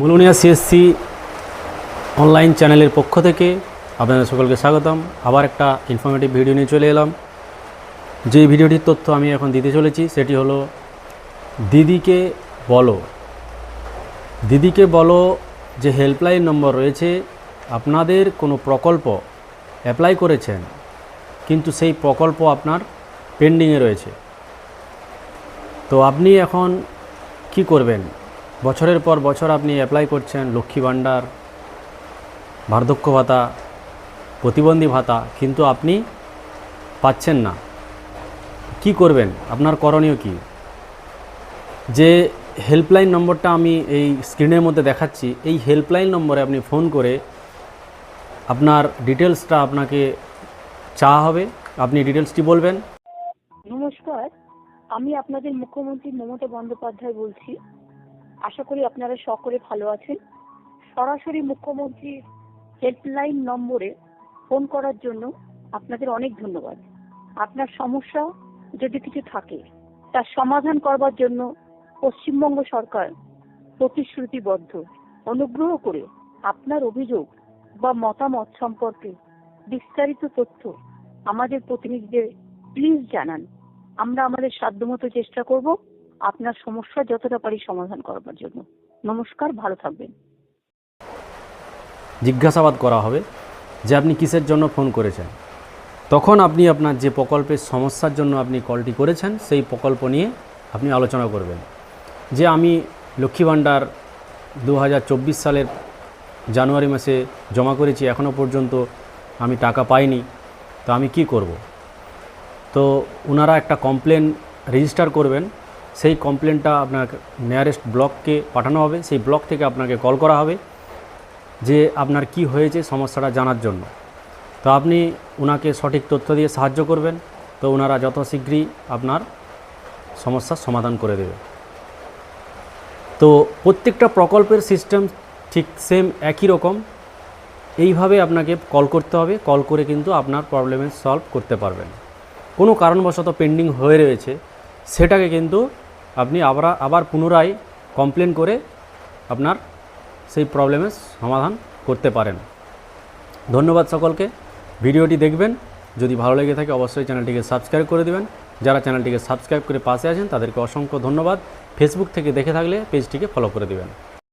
মুলুনিয়া CSC online চ্যানেলের পক্ষ থেকে আপনাদের সকলকে স্বাগতম। আবার একটা ইনফরমেটিভ ভিডিও নিয়ে চলে এলাম। যে ভিডিওটির তথ্য আমি এখন দিতে চলেছি, সেটি হলো, দিদিকে বলো। দিদিকে বলো যে হেল্পলাইন নম্বর রয়েছে, আপনাদের কোনো প্রকল্প অ্যাপ্লাই করেছেন, কিন্তু সেই প্রকল্প আপনার পেন্ডিংয়ে রয়েছে। তো আপনি এখন কি করবেন? বছরের পর বছর আপনি অ্যাপ্লাই করছেন, লক্ষ্মী ভাণ্ডার, বার্ধক্য ভাতা, প্রতিবন্ধী ভাতা, কিন্তু আপনি পাচ্ছেন না। কি করবেন? আপনার করণীয় কি? যে হেল্পলাইন নম্বরটা আমি এই স্ক্রিনের মধ্যে দেখাচ্ছি, এই হেল্পলাইন নম্বরে আপনি ফোন করে আপনার ডিটেলসটা আপনাকে চাওয়া হবে। আপনি ডিটেলসটি বলবেন। নমস্কার, আমি আপনাদের মুখ্যমন্ত্রী মমতা বন্দ্যোপাধ্যায় বলছি। আশা করি আপনারা সকলে ভালো আছেন। সরাসরি মুখ্যমন্ত্রী হেল্পলাইন নম্বরে ফোন করার জন্য আপনাদের অনেক ধন্যবাদ। আপনার সমস্যা যদি কিছু থাকে, তার সমাধান করবার জন্য পশ্চিমবঙ্গ সরকার প্রতিশ্রুতিবদ্ধ। অনুগ্রহ করে আপনার অভিযোগ বা মতামত সম্পর্কে বিস্তারিত তথ্য আমাদের প্রতিনিধিদের প্লিজ জানান। আমরা আমাদের সাধ্যমতো চেষ্টা করব। আপনার সমস্যা যতটা পারি সমাধান করবার জন্য। নমস্কার, ভালো থাকবেন। জিজ্ঞাসাবাদ করা হবে যে আপনি কিসের জন্য ফোন করেছেন। তখন আপনি আপনার যে প্রকল্পের সমস্যার জন্য আপনি কলটি করেছেন, সেই প্রকল্প নিয়ে আপনি আলোচনা করবেন। যে আমি লক্ষ্মী ভাণ্ডার দু সালের জানুয়ারি মাসে জমা করেছি এখনও পর্যন্ত আমি টাকা পাইনি, তো আমি কি করব? তো ওনারা একটা কমপ্লেন রেজিস্টার করবেন সেই কমপ্লেনটা আপনার নিয়ারেস্ট ব্লককে পাঠানো হবে। সেই ব্লক থেকে আপনাকে কল করা হবে যে আপনার কি হয়েছে সমস্যাটা জানার জন্য। তো আপনি ওনাকে সঠিক তথ্য দিয়ে সাহায্য করবেন। তো ওনারা যত শীঘ্রই আপনার সমস্যার সমাধান করে দেবে। তো প্রত্যেকটা প্রকল্পের সিস্টেম ঠিক সেম একই রকম। এইভাবে আপনাকে কল করতে হবে। কল করে কিন্তু আপনার প্রবলেমের সলভ করতে পারবেন। কোনো কারণবশত পেন্ডিং হয়ে রয়েছে। সেটাকে কিন্তু আপনি আবার আবার পুনরায় কমপ্লেন করে আপনার সেই প্রবলেমের সমাধান করতে পারেন। ধন্যবাদ সকলকে। ভিডিওটি দেখবেন। যদি ভালো লেগে থাকে অবশ্যই চ্যানেলটিকে সাবস্ক্রাইব করে দেবেন। যারা চ্যানেলটিকে সাবস্ক্রাইব করে পাশে আছেন তাদেরকে অসংখ্য ধন্যবাদ। ফেসবুক থেকে দেখে থাকলে পেজটিকে ফলো করে দেবেন।